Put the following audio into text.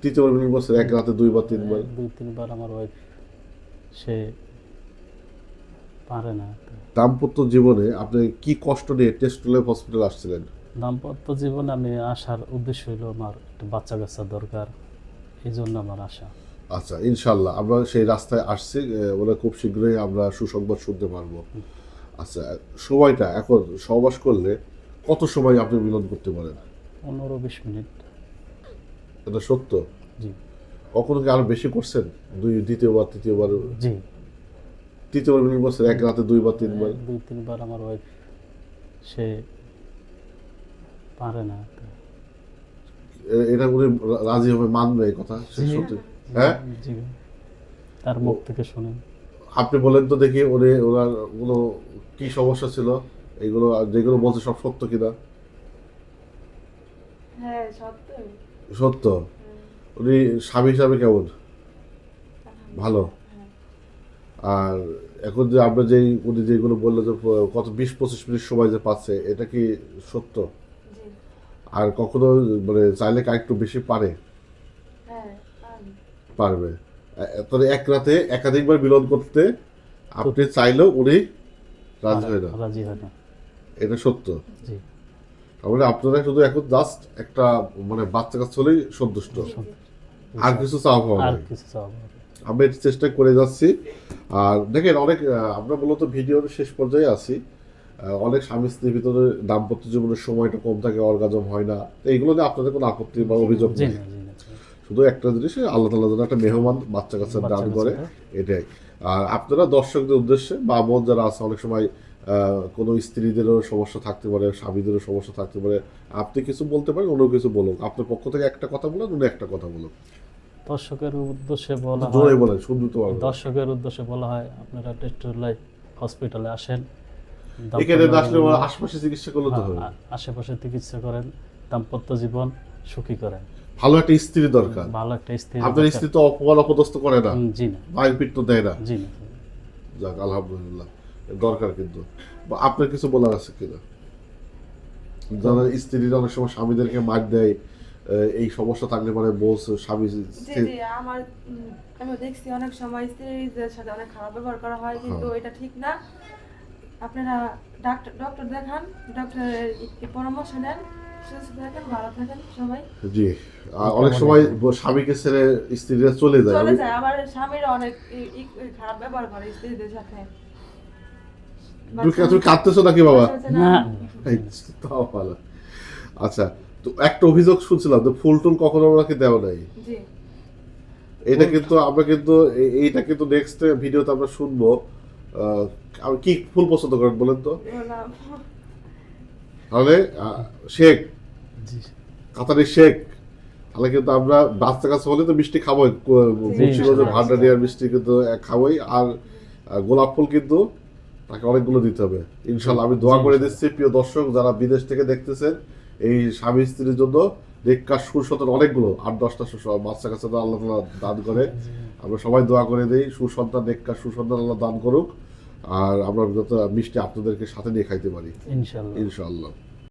তৃতীয়বার মিলন করছেন এক রাতে দুইবার তিনবার। দুই তিনবার আমার ওয়াইফ সে পারে না। দাম্পত্য জীবনে আপনি কি কষ্ট নিয়ে টেস্টুলে হসপিটাল আসছিলেন? দাম্পত্য জীবনে আমি আসার উদ্দেশ্য হলো আমার একটু বাচ্চা কাচ্চা দরকার এই জন্য আমার আশা আচ্ছা ইনশাল্লাহ আমরা সেই রাস্তায় আসছি ওরা খুব শীঘ্রই আমরা সুসংবাদ শুনতে পারব। আচ্ছা সময়টা এখন সহবাস করলে কত সময় আপনি মিলন করতে পারেন? পনেরো বিশ মিনিট। এটা সত্য? জি। কখনো কি আরও বেশি করছেন? দুই দ্বিতীয়বার তৃতীয়বার? জি। তৃতীয়বার মিলন করছেন? এক রাতে দুইবার তিনবার? দুই তিনবার আমার ওয়াইফ সে পারে না। এটা উনি রা- রাজি হবে মানবে এই কথা সত্যি। হ্যাঁ? জি। তার মুখ থেকে শুনেন। আপনি বলেন তো দেখি উনি ওনার কোনো কি সমস্যা ছিল? এইগুলো আর যেগুলো বলছে সব সত্য কিনা? হ্যাঁ সত্যি। সত্য? উনি স্বামী হিসাবে কেমন? ভালো। আর এখন যে আমরা যেই উনি যেগুলো বলল যে কত বিশ পঁচিশ মিনিট সময় যে পাচ্ছে এটা কি সত্য? আর কখনো মানে চাইলে কি একটু বেশি পারে? হ্যাঁ পারবে। তাহলে এক রাতে একাধিকবার মিলন করতে আপনি চাইলেও উনি রাজি হয় না। রাজি হয় না। এটা সত্য? জি। তাহলে আপনারা শুধু এখন জাস্ট একটা মানে বাচ্চা কাচ্চা হলেই সন্তুষ্ট। আর কিছু চাওয়া পাওয়া আর কিছু চাওয়া না। এটি চেষ্টা করে যাচ্ছি। আর দেখেন অনেক আমরা মূলত ভিডিওর শেষ পর্যায়ে আছি। অনেক স্বামী স্ত্রীর ভিতরে দাম্পত্য জীবনের সময়টা কম থাকে অর্গাজম হয় না। এইগুলো নিয়ে আপনাদের কোনো আপত্তি বা অভিযোগ নেই। শুধু একটা জিনিস আল্লাহ তালা যেন একটা মেহমান বাচ্চা কাচ্চা দান করে এটাই। আর আপনারা দর্শকদের উদ্দেশ্যে বা বোন যারা আছে অনেক সময় কোনো স্ত্রীদেরও সমস্যা থাকতে পারে স্বামীদেরও সমস্যা থাকতে পারে। আপনি কিছু বলতে পারেন অন্য কিছু বলুন আপনার পক্ষ থেকে একটা কথা বলুন উনি একটা কথা বলুন দর্শকের উদ্দেশ্যে বলা জোরে বলেন শুনতে তো পারবেন। দর্শকের উদ্দেশ্যে বলা হয় আপনারা টেস্টুলাই হসপিটালে আসেন। এখানে আসলে আশপাশে চিকিৎসা করলে তো হবে হ্যাঁ, আশেপাশে চিকিৎসা করেন দাম্পত্য জীবন সুখী করেন। ভালো একটা স্ত্রী দরকার। ভালো একটা স্ত্রী আপনার স্ত্রী তো অপমান অপদস্থ করে না। জি না। পিঠ তো দেয় না। জি না। যাক আলহামদুলিল্লাহ। দরকার কিন্তু। আপনার কিছু বলার আছে কিনা? যারা স্ত্রীরা অনেক সময় স্বামীদেরকে মার দেয় এই সমস্যা থাকলে পরে বলছ স্বামী জি জি আমার আমি দেখছি অনেক সময় স্ত্রীদের সাথে অনেক খারাপ ব্যবহার করা হয় কিন্তু হ্যাঁ। এটা ঠিক না। আপনারা ডাক্তার ডক্টর দেখান ডক্টরের পরামর্শ নেন জি অনেক সময় স্বামীকে ছেড়ে স্ত্রীরা চলে যায়। চলে যায় আমার স্বামীরা অনেক খারাপ ব্যবহার করে স্ত্রীদের সাথে। তুমি কাঁদতেছো নাকি বাবা? বাচ্চা না। এই, তাও ভালো। আচ্ছা তো একটা অভিযোগ শুনছিলাম যে ফুল টুল কখনো ওনাকে দেওয়া নাই। এটা কিন্তু আমরা কিন্তু এইটা কিন্তু নেক্সট ভিডিওতে আমরা শুনব। কি ফুল পছন্দ করেন বলেন তো? তাহলে শেখ। কাতারি শেখ। তাহলে কিন্তু আমরা বাচ্চা কাছে হলে তো মিষ্টি খাবোই। মুন্সিগঞ্জের। ভান্ডারিয়ার মিষ্টি কিন্তু খাবোই। আর গোলাপ ফুল কিন্তু তাকে অনেকগুলো দিতে হবে। ইনশাল্লাহ আমি দোয়া করে ইনশাল্লাহ। দিচ্ছি প্রিয় দর্শক যারা বিদেশ থেকে দেখতেছেন এই স্বামী স্ত্রীর জন্য রেক্কা সুসন্তান অনেকগুলো আট দশটা বাচ্চা কাছে আল্লাহ তালা দান করে। আমরা সবাই দোয়া করে দিই সুসন্তান রেক্কা সুসন্তান আল্লাহ দান করুক। আর আমরা যত মিষ্টি আপনাদেরকে সাথে নিয়ে খাইতে পারি। ইনশাল্লাহ ইনশাআল্লাহ।